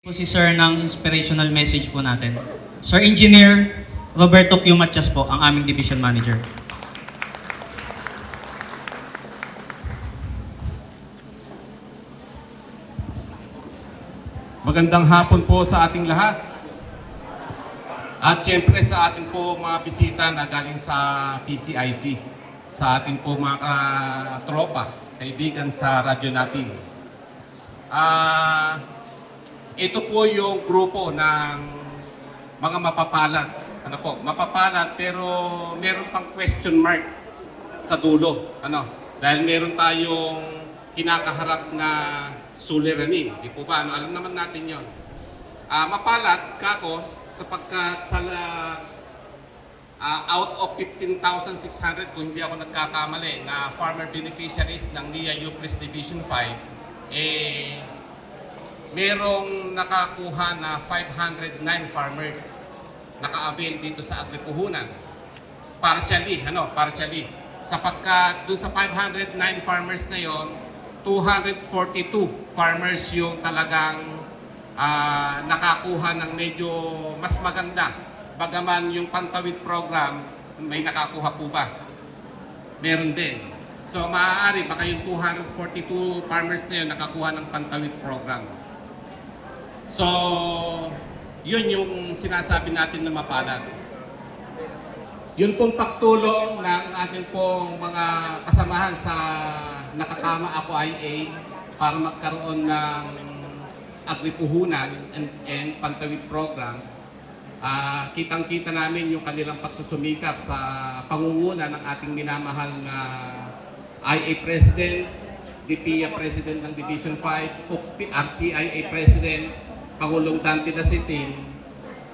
po si Sir ng inspirational message po natin. Sir Engineer Roberto Q. Matias po, ang aming Division Manager. Magandang hapon po sa ating lahat. At syempre sa ating po mga bisita na galing sa PCIC, sa ating po mga tropa, kaibigan sa radyo natin. Ah, ito po yung grupo ng mga mapapalad. Ano po, mapapalad pero meron pang question mark sa dulo. Ano? Dahil meron tayong kinakaharap na suliranin. Di po ba? Ano? Alam naman natin yon. Ah, mapalad, kako, sapagkat sa ah, out of 15,600, kung hindi ako nagkakamali, na farmer beneficiaries ng NIA UPRIS Division 5, eh, merong nakakuha na 509 farmers naka-avail dito sa agripuhunan. Partially, ano, partially. Sapagkat dun sa 509 farmers na yon, 242 farmers yung talagang ah, nakakuha ng medyo mas maganda. Bagaman yung Pantawid program, may nakakuha po ba? Meron din. So maaari baka yung 242 farmers na yun nakakuha ng Pantawid program. So, yun yung sinasabi natin na mapalad. Yun pong pagtulong ng ating pong mga kasamahan sa Nakatama Ako IA para magkaroon ng agripuhunan and, and pantawid program. Ah, kitang-kita namin yung kanilang pagsusumikap sa pangunguna ng ating minamahal na IA President, DPIA President ng Division 5, PUCP, RCIA President, Pangulong Dante Dasitin,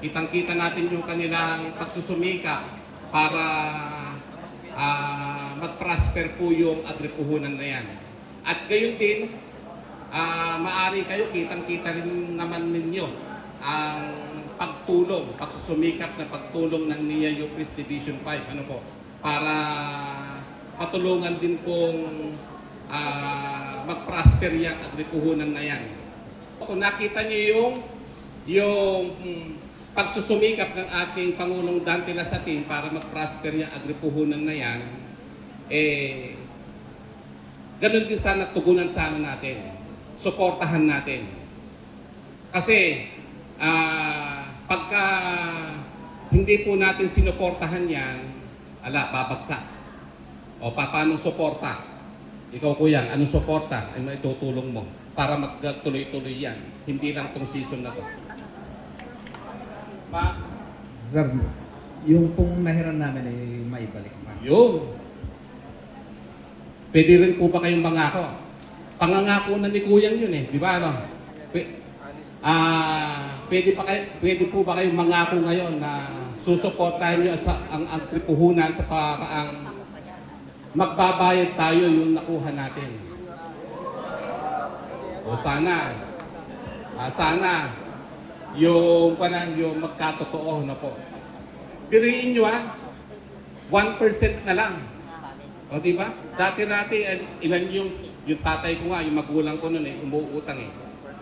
kitang-kita natin yung kanilang pagsusumikap para ah, mag-prosper po yung agripuhunan na yan. At gayon din, ah, maari kayo, kitang-kita rin naman ninyo ang pagtulong, pagsusumikap na pagtulong ng NIA UPRIS Division 5, ano po, para patulungan din pong ah, mag-prosper yung agripuhunan na yan. Kung nakita niyo yung yung mm, pagsusumikap ng ating Pangulong Dante Lasatin para mag-prosper yung agripuhunan na yan, eh, ganun din sana tugunan sana natin. Suportahan natin. Kasi, ah, pagka hindi po natin sinuportahan yan, ala, babagsak. O, pa- paano suporta? Ikaw kuya, anong suporta ay maitutulong mo para magtuloy-tuloy yan? Hindi lang tong season na to. Pa, Sir, yung pong nahiran namin ay maibalik pa. yun. Pwede rin po ba kayong mangako? Pangangako na ni Kuyang yun eh, di ba ano? Pwe- Ah, pwede pa kayo, pwede po ba kayong mangako ngayon na susuportahan niyo sa ang agripuhunan sa paraang magbabayad tayo yung nakuha natin. O sana, ah, sana, yung panan yung magkatotoo na po. Biruin nyo ah, 1% na lang. O di ba? Dati natin, al- ilan yung, yung tatay ko nga, yung magulang ko noon eh, umuutang eh.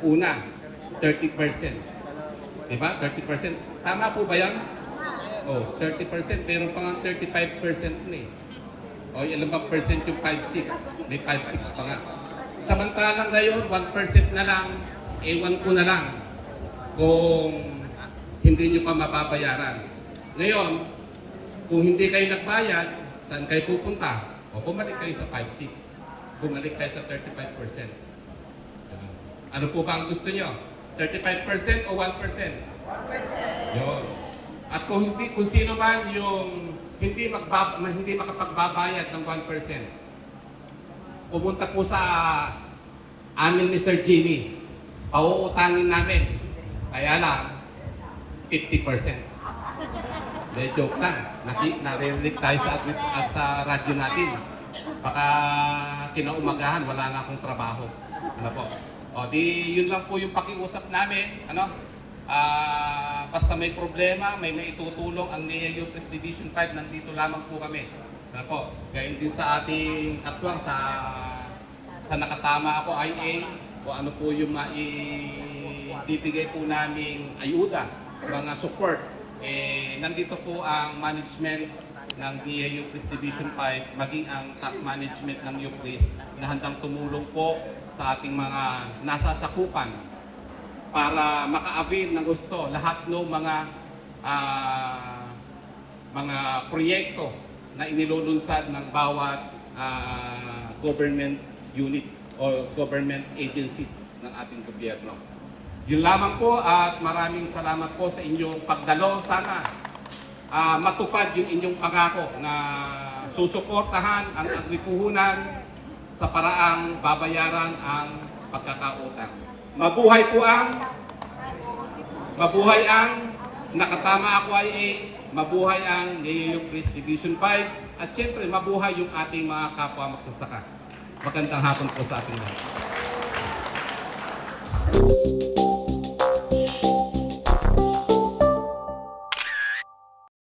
Una, 30%. Di ba? 30%. Tama po ba yan? Oh, 30%. Meron pa nga 35% na eh. O, ilan ba percent yung 5-6? May 5-6 pa nga. Samantalang ngayon, 1% na lang, ewan ko na lang kung hindi nyo pa mababayaran. Ngayon, kung hindi kayo nagbayad, saan kayo pupunta? O bumalik kayo sa 5-6. Bumalik kayo sa 35%. Ganun. Ano po ba ang gusto nyo? 35% o 1%? 1%. Yun. At kung hindi kung sino man yung hindi magbab hindi makapagbabayad ng 1%, pumunta po sa amin ni Sir Jimmy. Pauutangin namin. Kaya lang, 50%. De, joke lang. Naki, naririnig tayo sa, at sa radyo natin. Baka kinaumagahan, wala na akong trabaho. Ano po? O di, yun lang po yung pakiusap namin. Ano? Ah, basta may problema, may maitutulong ang NEA UPRES Division 5, nandito lamang po kami. Po? Gayon din sa ating katwang sa sa nakatama ako IA o ano po yung mai bibigay po naming ayuda, mga support. Eh, nandito po ang management ng DIA UPRIS Division 5, maging ang top management ng UPRIS na handang tumulong po sa ating mga nasasakupan para maka-avail ng gusto lahat ng mga ah, mga proyekto na inilulunsad ng bawat ah, government units o government agencies ng ating gobyerno. Yun lamang po at maraming salamat po sa inyong pagdalo. Sana ah, matupad yung inyong pangako na susuportahan ang agripuhunan sa paraang babayaran ang pagkakautang. Mabuhay po ang Mabuhay ang Nakatama Ako IA, mabuhay ang Neo Chris Division 5, at siyempre mabuhay yung ating mga kapwa magsasaka. Magandang hapon po sa ating lahat.